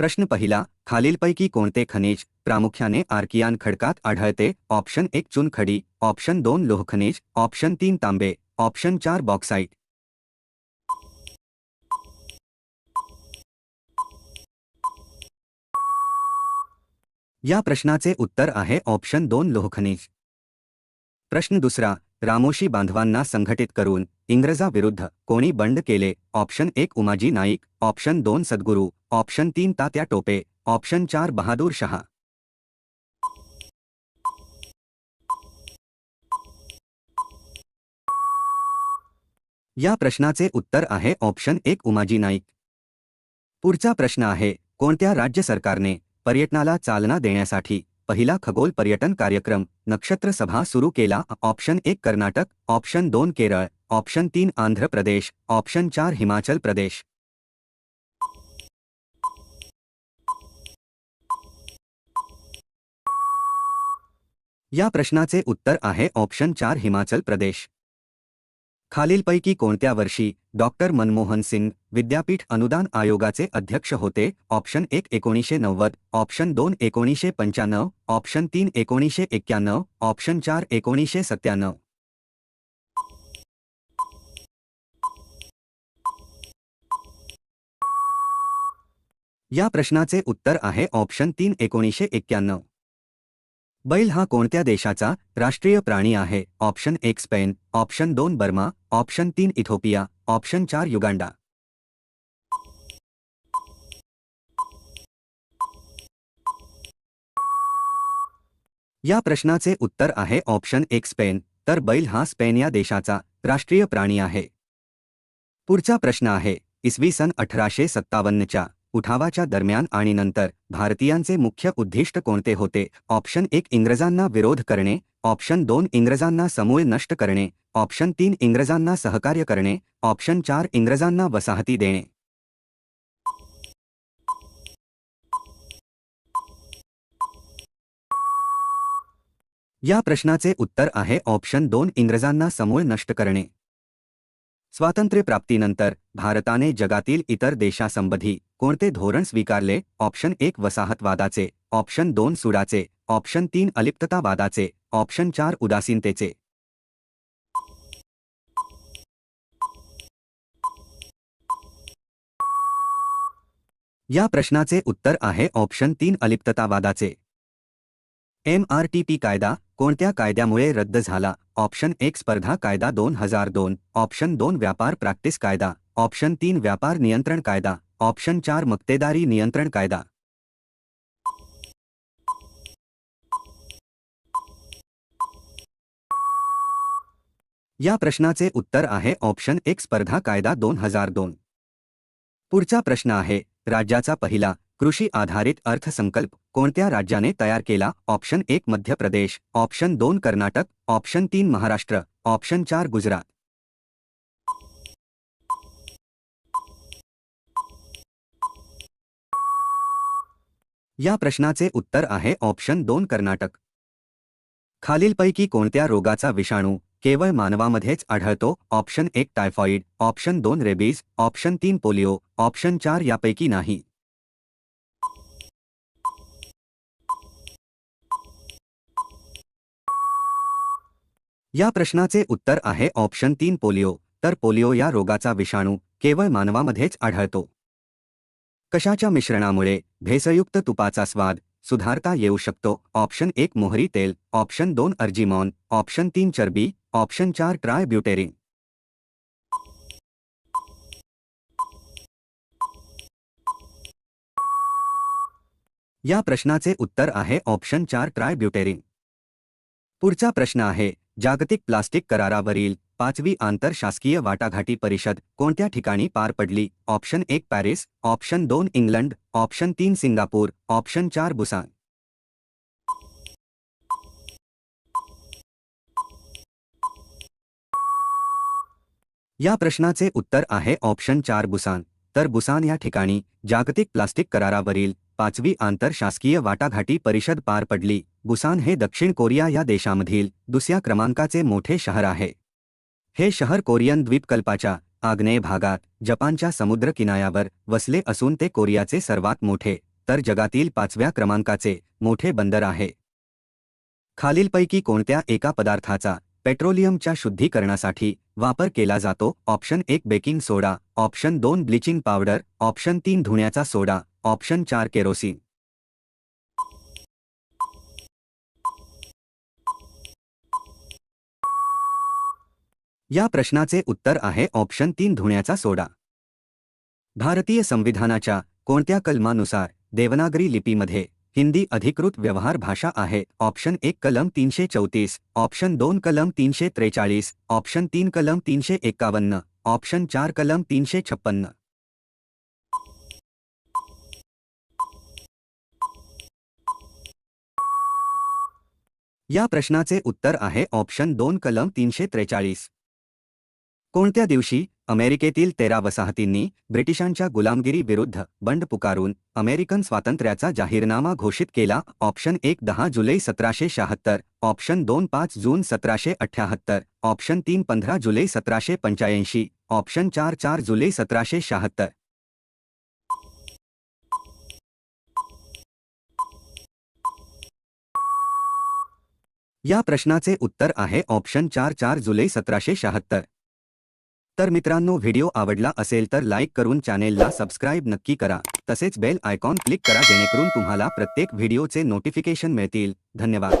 प्रश्न पहिला खालीलपैकी कोणते खनिज प्रामुख्याने आर्कियान खडकात आढळते? ऑप्शन एक चुनखडी ऑप्शन दोन लोहखनिज ऑप्शन तीन तांबे ऑप्शन चार बॉक्साईट. या प्रश्नाचे उत्तर आहे ऑप्शन दोन लोहखनिज. प्रश्न दुसरा रामोशी बांधवांना संघटित करून इंग्रजाविरुद्ध कोणी बंड केले? ऑप्शन एक उमाजी नाईक ऑप्शन दोन सद्गुरू ऑप्शन तीन तात्या टोपे ऑप्शन चार बहादूर शहा. या प्रश्नाचे उत्तर आहे ऑप्शन एक उमाजी नाईक. पुढचा प्रश्न आहे कोणत्या राज्य सरकारने पर्यटनाला चालना देण्यासाठी पहिला खगोल पर्यटन कार्यक्रम नक्षत्र सभा सुरू केला. ऑप्शन एक कर्नाटक ऑप्शन दोन केरळ ऑप्शन तीन आंध्र प्रदेश ऑप्शन चार हिमाचल प्रदेश. या प्रश्नाचे उत्तर आहे ऑप्शन चार हिमाचल प्रदेश. खालीलपैकी कोणत्या वर्षी डॉक्टर मनमोहन सिंग विद्यापीठ अनुदान आयोगाचे अध्यक्ष होते? ऑप्शन एक एकोणीसशे नव्वद ऑप्शन दोन एकोणीसशे पंच्याण्णव ऑप्शन तीन एकोणीसशे एक्क्याण्णव ऑप्शन चार एकोणीसशे सत्त्याण्णव. या प्रश्नाचे उत्तर आहे ऑप्शन तीन एकोणीसशे एक्क्याण्णव. बैल हा कोणत्या देशाचा राष्ट्रीय प्राणी आहे? ऑप्शन एक स्पेन ऑप्शन दोन बर्मा ऑप्शन तीन इथोपिया ऑप्शन चार युगांडा. या प्रश्नाचे उत्तर आहे ऑप्शन एक स्पेन तर बैल हा स्पेन या देशाचा राष्ट्रीय प्राणी आहे. पुढचा प्रश्न आहे इसवी सन अठराशे सत्तावन्नच्या. उठावाच्या दरम्यान आणि नंतर भारतीयांचे मुख्य उद्दिष्ट कोणते होते? ऑप्शन एक इंग्रजांना विरोध करणे. ऑप्शन दोन इंग्रजांना समूळ नष्ट करणे. ऑप्शन तीन इंग्रजांना सहकार्य करणे. ऑप्शन चार इंग्रजांना वसाहती देणे. या प्रश्नाचे उत्तर आहे. ऑप्शन दोन इंग्रजांना समूळ नष्ट करणे. स्वातंत्र्यप्राप्तीनंतर भारताने जगातील इतर देशासंबंधी कोणते धोरण स्वीकारले? ऑप्शन एक वसाहतवादाचे. ऑप्शन दोन सुडाचे. ऑप्शन तीन अलिप्ततावादाचे. ऑप्शन चार उदासीनतेचे. या प्रश्नाचे उत्तर आहे ऑप्शन तीन अलिप्ततावादाचे. एम आर टी पी कायदा कोणत्या कायद्यामुळे रद्द झाला? ऑप्शन एक स्पर्धा कायदा दोन हजार दोन. ऑप्शन दोन व्यापार प्रॅक्टिस कायदा. ऑप्शन तीन व्यापार नियंत्रण कायदा. ऑप्शन चार मक्तेदारी नियंत्रण कायदा. या प्रश्नाचे उत्तर आहे ऑप्शन एक स्पर्धा कायदा दोन हजार दोन. पुढचा प्रश्न आहे राज्याचा पहिला कृषी आधारित अर्थसंकल्प कोणत्या राज्याने तयार केला? ऑप्शन एक मध्य प्रदेश. ऑप्शन दोन कर्नाटक. ऑप्शन तीन महाराष्ट्र. ऑप्शन चार गुजरात. या प्रश्नाचे उत्तर आहे ऑप्शन दोन कर्नाटक. खालीलपैकी कोणत्या रोगाचा विषाणू केवळ मानवामध्येच आढळतो? ऑप्शन एक टायफॉइड. ऑप्शन दोन रेबीज. ऑप्शन तीन पोलिओ. ऑप्शन चार यापैकी नाही. या प्रश्नाचे उत्तर आहे ऑप्शन तीन पोलिओ, तर पोलिओ या रोगाचा विषाणू, केवळ मानवामध्येच आढळतो. कशाच्या मिश्रणामुळे भेसयुक्त तुपाचा स्वाद सुधारता येऊ शकतो? ऑप्शन एक मोहरी तेल, ऑप्शन दोन अर्जिमॉन, ऑप्शन तीन चरबी, ऑप्शन चार ट्राय ब्युटेरिन या प्रश्नाचे उत्तर आहे ऑप्शन चार ट्राय ब्युटेरिन पुढचा प्रश्न आहे जागतिक प्लास्टिक करारावरील पाचवी आंतरशासकीय वाटाघाटी परिषद कोणत्या ठिकाणी पार पडली? ऑप्शन एक पॅरिस, ऑप्शन दोन इंग्लंड, ऑप्शन तीन सिंगापूर, ऑप्शन चार बुसान. या प्रश्नाचे उत्तर आहे ऑप्शन चार बुसान. तर बुसान या ठिकाणी जागतिक प्लास्टिक करारावरील पाचवी आंतरशासकीय वाटाघाटी परिषद पार पडली. बुसान हे दक्षिण कोरिया या देशामधील दुसऱ्या क्रमांकाचे मोठे शहर आहे. हे शहर कोरियन द्वीपकल्पाच्या आग्नेय भागात जपानच्या समुद्र किनाऱ्यावर वसले असून ते कोरियाचे सर्वात मोठे तर जगातील पाचव्या क्रमांकाचे मोठे बंदर आहे. खालीलपैकी कोणत्या एका पदार्थाचा पेट्रोलियमच्या शुद्धीकरणासाठी वापर केला जातो? ऑप्शन एक बेकिंग सोडा ऑप्शन दोन ब्लिचिंग पावडर ऑप्शन तीन धुण्याचा सोडा ऑप्शन चार केरोसिन. या प्रश्नाचे उत्तर आहे ऑप्शन तीन धुण्याचा सोडा. भारतीय संविधानाच्या कोणत्या कलमानुसार देवनागरी लिपीमध्ये हिंदी अधिकृत व्यवहार भाषा आहे? ऑप्शन एक कलम तीनशे चौतीस ऑप्शन दोन कलम तीनशे त्रेचाळीस ऑप्शन तीन कलम तीनशे एक्कावन्न ऑप्शन चार कलम तीनशे छप्पन्न. या प्रश्नाचे उत्तर आहे ऑप्शन दोन कलम तीनशे त्रेचाळीस कोणत्या दिवशी अमेरिकेतील तेरा वसाहतींनी ब्रिटिशांच्या गुलामगिरी विरुद्ध बंड पुकारून अमेरिकन स्वातंत्र्याचा जाहीरनामा घोषित केला? ऑप्शन एक दहा जुलै सतराशे शहात्तर. ऑप्शन दोन पाच जून सतराशे अठ्याहत्तर. ऑप्शन तीन पंधरा जुलै सतराशे पंच्याऐंशी. ऑप्शन चार चार जुलै सतराशे शहात्तर. या प्रश्नाचे उत्तर आहे ऑप्शन चार चार जुलै सतराशे शहात्तर. तर मित्रांनो व्हिडिओ आवडला असेल तर लाईक करून चॅनेलला सबस्क्राईब नक्की करा. तसेच बेल आयकॉन क्लिक करा जेणेकरून तुम्हाला प्रत्येक व्हिडिओचे नोटिफिकेशन मिळतील. धन्यवाद.